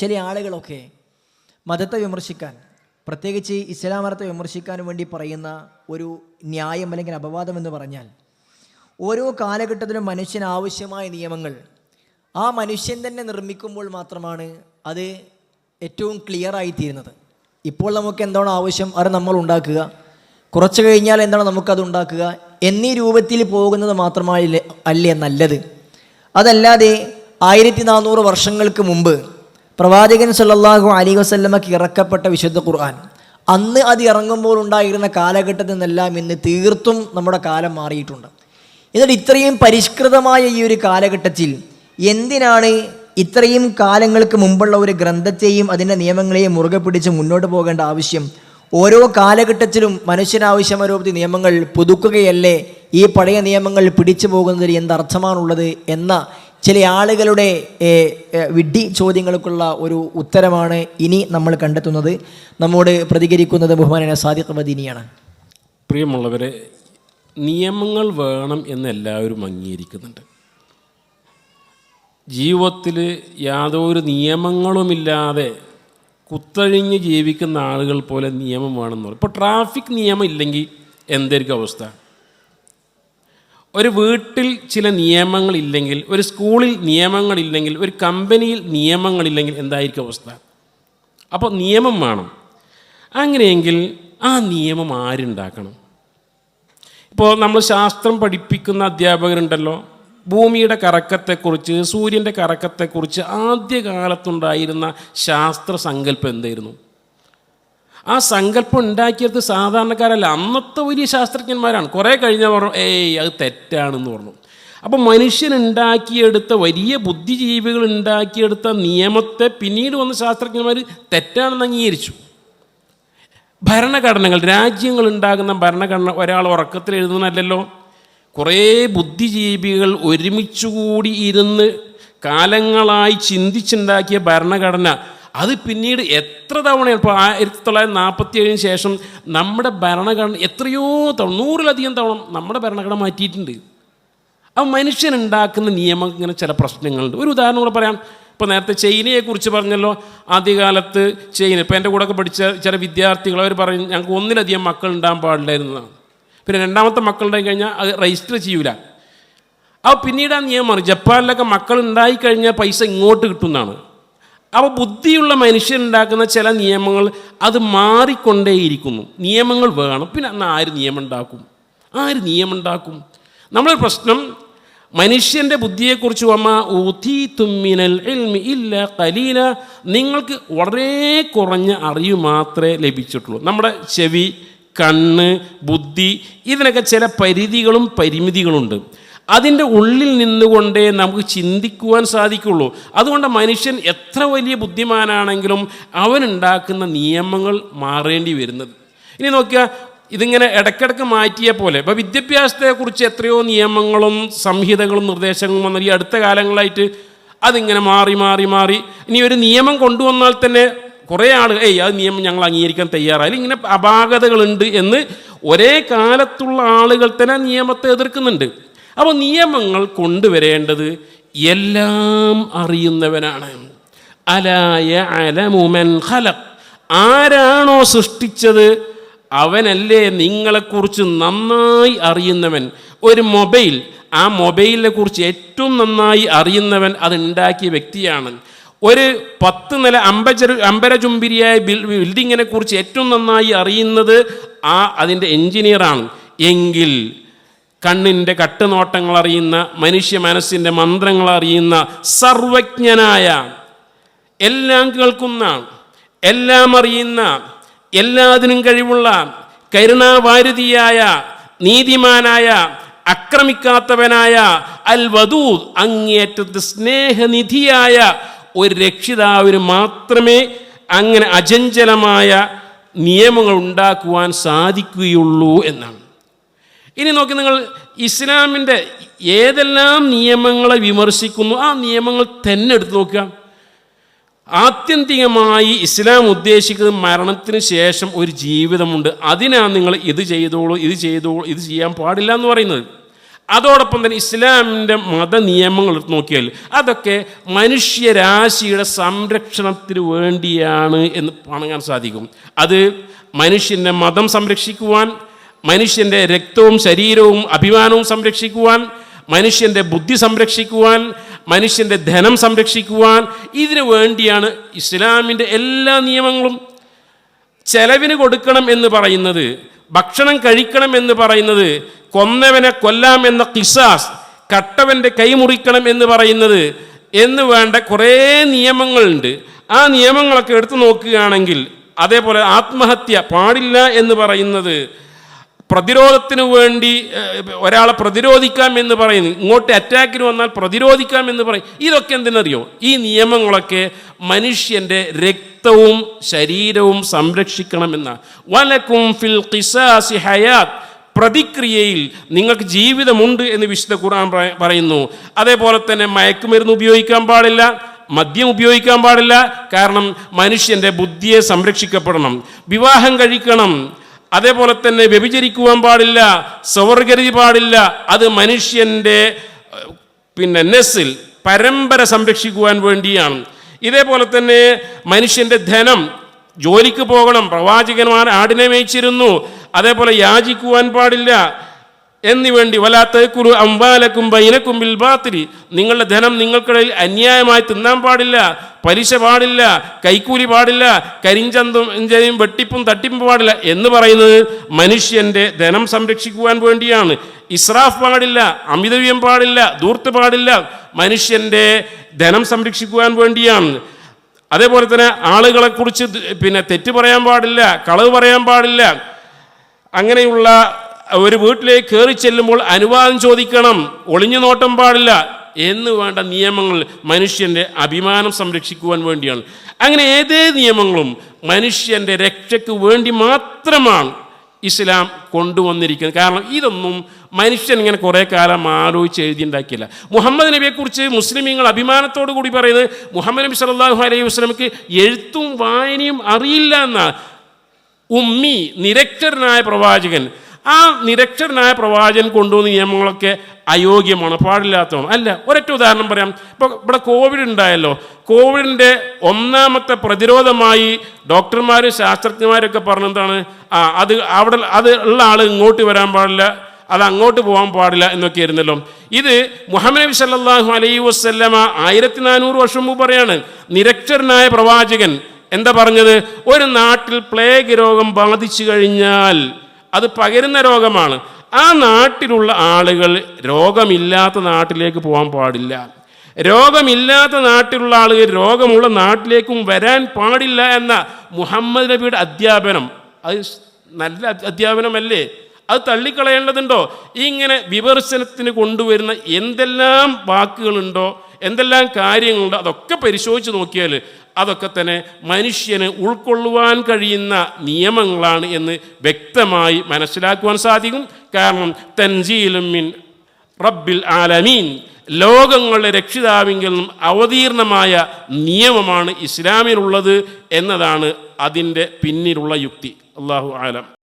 ചില ആളുകളൊക്കെ മതത്തെ വിമർശിക്കാൻ പ്രത്യേകിച്ച് ഇസ്ലാം മതത്തെ വിമർശിക്കാൻ വേണ്ടി പറയുന്ന ഒരു ന്യായം അല്ലെങ്കിൽ അപവാദം എന്ന് പറഞ്ഞാൽ ഓരോ കാലഘട്ടത്തിലും മനുഷ്യന് ആവശ്യമായ നിയമങ്ങൾ ആ മനുഷ്യൻ തന്നെ നിർമ്മിക്കുമ്പോൾ മാത്രമാണ് അത് ഏറ്റവും ക്ലിയർ ആയിത്തീരുന്നത്. ഇപ്പോൾ നമുക്ക് എന്താണോ ആവശ്യം? അത് നമ്മൾ ഉണ്ടാക്കുക. കുറച്ച് കഴിഞ്ഞാൽ എന്താണ് നമുക്കത് ഉണ്ടാക്കുക? എന്നീ രൂപത്തിൽ പോകുന്നത് മാത്രമായി അല്ലേ നല്ലത്? അതല്ലാതെ ആയിരത്തി നാനൂറ് വർഷങ്ങൾക്ക് മുമ്പ് പ്രവാചകൻ സല്ലാഹു അലി വസ്ല്ലമക്ക് ഇറക്കപ്പെട്ട വിശുദ്ധ ഖുർആൻ. അന്ന് അത് ഇറങ്ങുമ്പോൾ ഉണ്ടായിരുന്ന കാലഘട്ടത്തിൽ നിന്നെല്ലാം ഇന്ന് തീർത്തും നമ്മുടെ കാലം മാറിയിട്ടുണ്ട്. എന്നിട്ട് ഇത്രയും പരിഷ്കൃതമായ ഈ ഒരു കാലഘട്ടത്തിൽ എന്തിനാണ് ഇത്രയും കാലങ്ങൾക്ക് മുമ്പുള്ള ഒരു ഗ്രന്ഥത്തെയും അതിന്റെ നിയമങ്ങളെയും മുറുകെ പിടിച്ച് മുന്നോട്ട് പോകേണ്ട ആവശ്യം? ഓരോ കാലഘട്ടത്തിലും മനുഷ്യനാവശ്യമരൂപത്തി നിയമങ്ങൾ പുതുക്കുകയല്ലേ? ഈ പഴയ നിയമങ്ങൾ പിടിച്ചു പോകുന്നതിൽ എന്തർത്ഥമാണുള്ളത് എന്ന ചില ആളുകളുടെ വിഡ്ഢി ചോദ്യങ്ങൾക്കുള്ള ഒരു ഉത്തരമാണ് ഇനി നമ്മൾ കണ്ടെത്തുന്നത്. നമ്മോട് പ്രതികരിക്കുന്നത് ബഹുമാനായ സാദിഖ് മദീനിയാണ് പ്രിയമുള്ളവരെ നിയമങ്ങൾ വേണം എന്ന് എല്ലാവരും അംഗീകരിക്കുന്നുണ്ട്. ജീവിതത്തിൽ യാതൊരു നിയമങ്ങളുമില്ലാതെ കുത്തഴിഞ്ഞ് ജീവിക്കുന്ന ആളുകൾ പോലെ നിയമം വേണമെന്ന് പറയും. ഇപ്പോൾ ട്രാഫിക് നിയമം ഇല്ലെങ്കിൽ എന്തായിരിക്കും അവസ്ഥ? ഒരു വീട്ടിൽ ചില നിയമങ്ങളില്ലെങ്കിൽ ഒരു സ്കൂളിൽ നിയമങ്ങളില്ലെങ്കിൽ ഒരു കമ്പനിയിൽ നിയമങ്ങളില്ലെങ്കിൽ എന്തായിരിക്കും അവസ്ഥ? അപ്പോൾ നിയമം വേണം. അങ്ങനെയെങ്കിൽ ആ നിയമം ആരുണ്ടാക്കണം? ഇപ്പോൾ നമ്മൾ ശാസ്ത്രം പഠിപ്പിക്കുന്ന അധ്യാപകരുണ്ടല്ലോ. ഭൂമിയുടെ കറക്കത്തെക്കുറിച്ച് സൂര്യന്റെ കറക്കത്തെക്കുറിച്ച് ആദ്യകാലത്തുണ്ടായിരുന്ന ശാസ്ത്ര സങ്കല്പം എന്തായിരുന്നു? ആ സങ്കല്പം ഉണ്ടാക്കിയത് സാധാരണക്കാരല്ല. അന്നത്തെ വലിയ ശാസ്ത്രജ്ഞന്മാരാണ്. കുറേ കഴിഞ്ഞ പറഞ്ഞു ഏയ് അത് തെറ്റാണെന്ന് പറഞ്ഞു. അപ്പോൾ മനുഷ്യൻ ഉണ്ടാക്കിയെടുത്ത വലിയ ബുദ്ധിജീവികൾ ഉണ്ടാക്കിയെടുത്ത നിയമത്തെ പിന്നീട് വന്ന ശാസ്ത്രജ്ഞന്മാർ തെറ്റാണെന്ന് അംഗീകരിച്ചു. ഭരണഘടനകൾ രാജ്യങ്ങൾ ഉണ്ടാകുന്ന ഭരണഘടന ഒരാൾ ഉറക്കത്തിൽ എഴുതുന്നതല്ലല്ലോ. കുറേ ബുദ്ധിജീവികൾ ഒരുമിച്ചുകൂടി ഇരുന്ന് കാലങ്ങളായി ചിന്തിച്ചുണ്ടാക്കിയ ഭരണഘടന അത് പിന്നീട് എത്ര തവണ ഇപ്പോൾ ആയിരത്തി തൊള്ളായിരത്തി നാൽപ്പത്തി ഏഴിന് ശേഷം നമ്മുടെ ഭരണഘടന എത്രയോ തവണ നൂറിലധികം തവണ നമ്മുടെ ഭരണഘടന മാറ്റിയിട്ടുണ്ട്. ആ മനുഷ്യനുണ്ടാക്കുന്ന നിയമം ഇങ്ങനെ ചില പ്രശ്നങ്ങളുണ്ട്. ഒരു ഉദാഹരണം കൂടെ പറയാം. ഇപ്പോൾ നേരത്തെ ചൈനയെക്കുറിച്ച് പറഞ്ഞല്ലോ. ആദ്യകാലത്ത് ചൈന ഇപ്പോൾ എന്റെ കൂടെ ഒക്കെ പഠിച്ച ചില വിദ്യാർത്ഥികൾ അവർ പറയും ഞങ്ങൾക്ക് ഒന്നിലധികം മക്കൾ ഉണ്ടാകാൻ പാടില്ലായിരുന്നതാണ് പിന്നെ രണ്ടാമത്തെ മക്കൾ ഉണ്ടായി കഴിഞ്ഞാൽ അത് രജിസ്റ്റർ ചെയ്യൂല. അപ്പോൾ പിന്നീട് ആ നിയമമാണ് ജപ്പാനിലൊക്കെ മക്കൾ ഉണ്ടായിക്കഴിഞ്ഞാൽ പൈസ ഇങ്ങോട്ട് കിട്ടുന്നതാണ് അപ്പോൾ ബുദ്ധിയുള്ള മനുഷ്യരുണ്ടാക്കുന്ന ചില നിയമങ്ങൾ അത് മാറിക്കൊണ്ടേയിരിക്കുന്നു. നിയമങ്ങൾ വേണം. പിന്നെ അന്ന് ആര് നിയമം ഉണ്ടാക്കും ആര് നിയമം ഉണ്ടാക്കും നമ്മളൊരു പ്രശ്നം മനുഷ്യന്റെ ബുദ്ധിയെക്കുറിച്ച് അമ്മ ഊതി തുമ്മിനൽ ഇൽമി ഇല്ല കലീല നിങ്ങൾക്ക് വളരെ കുറഞ്ഞ അറിവ് മാത്രമേ ലഭിച്ചിട്ടുള്ളൂ. നമ്മുടെ ചെവി കണ്ണ് ബുദ്ധി ഇതിനൊക്കെ ചില പരിധികളും പരിമിതികളുണ്ട്. അതിന്റെ ഉള്ളിൽ നിന്നുകൊണ്ടേ നമുക്ക് ചിന്തിക്കുവാൻ സാധിക്കുള്ളൂ. അതുകൊണ്ട് മനുഷ്യൻ എത്ര വലിയ ബുദ്ധിമാനാണെങ്കിലും അവനുണ്ടാക്കുന്ന നിയമങ്ങൾ മാറേണ്ടി വരുന്നത്. ഇനി നോക്കിയാൽ ഇതിങ്ങനെ ഇടയ്ക്കിടയ്ക്ക് മാറ്റിയ പോലെ. ഇപ്പോൾ വിദ്യാഭ്യാസത്തെക്കുറിച്ച് എത്രയോ നിയമങ്ങളും സംഹിതകളും നിർദ്ദേശങ്ങളും വന്നാൽ ഈ അടുത്ത കാലങ്ങളായിട്ട് അതിങ്ങനെ മാറി മാറി മാറി. ഇനി ഒരു നിയമം കൊണ്ടുവന്നാൽ തന്നെ കുറേ ആൾ ഏയ് അത് നിയമം ഞങ്ങൾ അംഗീകരിക്കാൻ തയ്യാറായി ഇങ്ങനെ അപാകതകളുണ്ട് എന്ന് ഒരേ കാലത്തുള്ള ആളുകൾ തന്നെ നിയമത്തെ എതിർക്കുന്നുണ്ട്. അപ്പോൾ നിയമങ്ങൾ കൊണ്ടുവരേണ്ടത് എല്ലാം അറിയുന്നവനാണ്. അലായ അലമുമൻ ഖലഖ്. ആരാണോ സൃഷ്ടിച്ചത് അവനല്ലേ നിങ്ങളെക്കുറിച്ച് നന്നായി അറിയുന്നവൻ. ഒരു മൊബൈൽ ആ മൊബൈലിനെ കുറിച്ച് ഏറ്റവും നന്നായി അറിയുന്നവൻ അത് ഉണ്ടാക്കിയ വ്യക്തിയാണ്. ഒരു പത്ത് നില അമ്പചരു അമ്പരചുംബിരിയായ ബിൽ ബിൽഡിങ്ങിനെ കുറിച്ച് ഏറ്റവും നന്നായി അറിയുന്നത് ആ അതിന്റെ എഞ്ചിനീയറാണ് എങ്കിൽ കണ്ണിന്റെ കട്ടുനോട്ടങ്ങൾ അറിയുന്ന മനുഷ്യ മനസ്സിന്റെ മന്ത്രങ്ങൾ അറിയുന്ന സർവജ്ഞനായ എല്ലാം കേൾക്കുന്ന എല്ലാം അറിയുന്ന എല്ലാത്തിനും കഴിവുള്ള കരുണാവാരുതിയായ നീതിമാനായ അക്രമിക്കാത്തവനായ അൽ വദൂദ് അങ്ങേറ്റത്ത് സ്നേഹനിധിയായ ഒരു രക്ഷിതാവിന് മാത്രമേ അങ്ങനെ അചഞ്ചലമായ നിയമങ്ങൾ ഉണ്ടാക്കുവാൻ സാധിക്കുകയുള്ളൂ എന്നാണ്. ഇനി നോക്കി നിങ്ങൾ ഇസ്ലാമിന്റെ ഏതെല്ലാം നിയമങ്ങളെ വിമർശിക്കുന്നു ആ നിയമങ്ങൾ തന്നെ എടുത്തു നോക്കുക. ആത്യന്തികമായി ഇസ്ലാം ഉദ്ദേശിക്കുന്നത് മരണത്തിന് ശേഷം ഒരു ജീവിതമുണ്ട്. അതിനാണ് നിങ്ങൾ ഇത് ചെയ്തോളൂ ഇത് ചെയ്തോളൂ ഇത് ചെയ്യാൻ പാടില്ല എന്ന് പറയുന്നത്. അതോടൊപ്പം തന്നെ ഇസ്ലാമിന്റെ മത നിയമങ്ങൾ എടുത്ത് നോക്കിയാൽ അതൊക്കെ മനുഷ്യരാശിയുടെ സംരക്ഷണത്തിന് വേണ്ടിയാണ് എന്ന് കാണാൻ സാധിക്കും. അത് മനുഷ്യന്റെ മതം സംരക്ഷിക്കുവാൻ മനുഷ്യന്റെ രക്തവും ശരീരവും അഭിമാനവും സംരക്ഷിക്കുവാൻ മനുഷ്യന്റെ ബുദ്ധി സംരക്ഷിക്കുവാൻ മനുഷ്യന്റെ ധനം സംരക്ഷിക്കുവാൻ ഇതിനു വേണ്ടിയാണ് ഇസ്ലാമിന്റെ എല്ലാ നിയമങ്ങളും ചെലവിന് കൊടുക്കണം എന്ന് പറയുന്നത് ഭക്ഷണം കഴിക്കണം എന്ന് പറയുന്നത് കൊന്നവനെ കൊല്ലാം എന്ന കിസാസ് കട്ടവന്റെ കൈ മുറിക്കണം എന്ന് പറയുന്നത് എന്ന് വേണ്ട കുറേ നിയമങ്ങളുണ്ട്. ആ നിയമങ്ങളൊക്കെ എടുത്തു നോക്കുകയാണെങ്കിൽ അതേപോലെ ആത്മഹത്യ പാടില്ല എന്ന് പറയുന്നത് പ്രതിരോധത്തിന് വേണ്ടി ഒരാളെ പ്രതിരോധിക്കാം എന്ന് പറയുന്നു ഇങ്ങോട്ട് അറ്റാക്കിന് വന്നാൽ പ്രതിരോധിക്കാം എന്ന് പറയും. ഇതൊക്കെ എന്തിനറിയോ? ഈ നിയമങ്ങളൊക്കെ മനുഷ്യന്റെ രക്തവും ശരീരവും സംരക്ഷിക്കണമെന്ന വലക്കും ഫിൽ ഖിസാസി ഹയാത്ത്. പ്രതിക്രിയയിൽ നിങ്ങൾക്ക് ജീവിതമുണ്ട് എന്ന് വിശുദ്ധ ഖുർആൻ പറയുന്നു. അതേപോലെ തന്നെ മയക്കുമരുന്ന് ഉപയോഗിക്കാൻ പാടില്ല മദ്യം ഉപയോഗിക്കാൻ പാടില്ല. കാരണം മനുഷ്യന്റെ ബുദ്ധിയെ സംരക്ഷിക്കപ്പെടണം. വിവാഹം കഴിക്കണം. അതേപോലെ തന്നെ വ്യഭിചരിക്കുവാൻ പാടില്ല സ്വവർഗരി പാടില്ല. അത് മനുഷ്യന്റെ പിന്നെ നെസ്സിൽ പരമ്പര സംരക്ഷിക്കുവാൻ വേണ്ടിയാണ്. ഇതേപോലെ തന്നെ മനുഷ്യന്റെ ധനം ജോലിക്ക് പോകണം പ്രവാചകന്മാർ ആടിനെ മേയിച്ചിരുന്നു. അതേപോലെ യാചിക്കുവാൻ പാടില്ല എന്നിവേണ്ടി വലാത്തേക്കുരു അമ്പാലക്കും ബൈനക്കും ബിൽബാത്തിരി നിങ്ങളുടെ ധനം നിങ്ങൾക്കിടയിൽ അന്യായമായി തിന്നാൻ പാടില്ല പലിശ പാടില്ല കൈക്കൂലി പാടില്ല കരിഞ്ചന്തും ഇഞ്ചയും വെട്ടിപ്പും തട്ടിപ്പും പാടില്ല എന്ന് പറയുന്നത് മനുഷ്യന്റെ ധനം സംരക്ഷിക്കുവാൻ വേണ്ടിയാണ്. ഇസ്രാഫ് പാടില്ല അമിതവ്യം പാടില്ല ദൂർത്ത് പാടില്ല. മനുഷ്യന്റെ ധനം സംരക്ഷിക്കുവാൻ വേണ്ടിയാണ്. അതേപോലെ തന്നെ ആളുകളെക്കുറിച്ച് പിന്നെ തെറ്റ് പറയാൻ പാടില്ല കളവ് പറയാൻ പാടില്ല. അങ്ങനെയുള്ള ഒരു വീട്ടിലേക്ക് കയറി ചെല്ലുമ്പോൾ അനുവാദം ചോദിക്കണം. ഒളിഞ്ഞു നോട്ടം പാടില്ല. എന്ന് വേണ്ട നിയമങ്ങൾ മനുഷ്യന്റെ അഭിമാനം സംരക്ഷിക്കുവാൻ വേണ്ടിയാണ്. അങ്ങനെ ഏതേ നിയമങ്ങളും മനുഷ്യന്റെ രക്ഷയ്ക്ക് വേണ്ടി മാത്രമാണ് ഇസ്ലാം കൊണ്ടുവന്നിരിക്കുന്നത്. കാരണം ഇതൊന്നും മനുഷ്യൻ ഇങ്ങനെ കുറേ കാലം ആലോചിച്ച് എഴുതിയുണ്ടാക്കിയില്ല മുഹമ്മദ് നബിയെക്കുറിച്ച് മുസ്ലിമീങ്ങൾ അഭിമാനത്തോടു കൂടി പറയുന്നത് മുഹമ്മദ് നബി സല്ലാഹു അലൈഹി വസ്ലമക്ക് എഴുത്തും വായനയും അറിയില്ല എന്നാണ്. ഉമ്മി നിരക്ഷരനായ പ്രവാചകൻ ആ നിരക്ഷരനായ പ്രവാചകൻ കൊണ്ടുവന്ന നിയമങ്ങളൊക്കെ അയോഗ്യമാണ് പാടില്ലാത്തതാണ്. അല്ല ഒരൊറ്റ ഉദാഹരണം പറയാം. ഇപ്പോൾ ഇവിടെ കോവിഡ് ഉണ്ടായല്ലോ. കോവിഡിന്റെ ഒന്നാമത്തെ പ്രതിരോധമായി ഡോക്ടർമാരും ശാസ്ത്രജ്ഞന്മാരൊക്കെ പറഞ്ഞെന്താണ്? ആ അത് അവിടെ അത് ഉള്ള ആൾ ഇങ്ങോട്ട് വരാൻ പാടില്ല അത് അങ്ങോട്ട് പോകാൻ പാടില്ല എന്നൊക്കെ ആയിരുന്നല്ലോ. ഇത് മുഹമ്മദ് നബി സല്ലാഹു അലൈ വസല്ലമ ആയിരത്തി നാനൂറ് വർഷം മുമ്പ് പറയാണ്. നിരക്ഷരനായ പ്രവാചകൻ എന്താ പറഞ്ഞത്? ഒരു നാട്ടിൽ പ്ലേഗ് രോഗം ബാധിച്ചു കഴിഞ്ഞാൽ അത് പകരുന്ന രോഗമാണ്. ആ നാട്ടിലുള്ള ആളുകൾ രോഗമില്ലാത്ത നാട്ടിലേക്ക് പോകാൻ പാടില്ല. രോഗമില്ലാത്ത നാട്ടിലുള്ള ആളുകൾ രോഗമുള്ള നാട്ടിലേക്കും വരാൻ പാടില്ല എന്ന മുഹമ്മദ് നബിയുടെ അധ്യാപനം. അത് നല്ല അധ്യാപനമല്ലേ? അത് തള്ളിക്കളയേണ്ടതുണ്ടോ? ഇങ്ങനെ വിമർശനത്തിന് കൊണ്ടുവരുന്ന എന്തെല്ലാം വാക്കുകളുണ്ടോ? എന്തെല്ലാം കാര്യങ്ങളുണ്ട് അതൊക്കെ പരിശോധിച്ച് നോക്കിയാൽ അതൊക്കെ തന്നെ മനുഷ്യന് ഉൾക്കൊള്ളുവാൻ കഴിയുന്ന നിയമങ്ങളാണ് എന്ന് വ്യക്തമായി മനസ്സിലാക്കുവാൻ സാധിക്കും. കാരണം തൻജീലും മിൻ റബ്ബിൽ ആലമീൻ. ലോകങ്ങളുടെ രക്ഷിതാവിങ്കിൽ നിന്നും അവതീർണമായ നിയമമാണ് ഇസ്ലാമിനുള്ളത് എന്നതാണ് അതിന്റെ പിന്നിലുള്ള യുക്തി. അള്ളാഹു ആലം.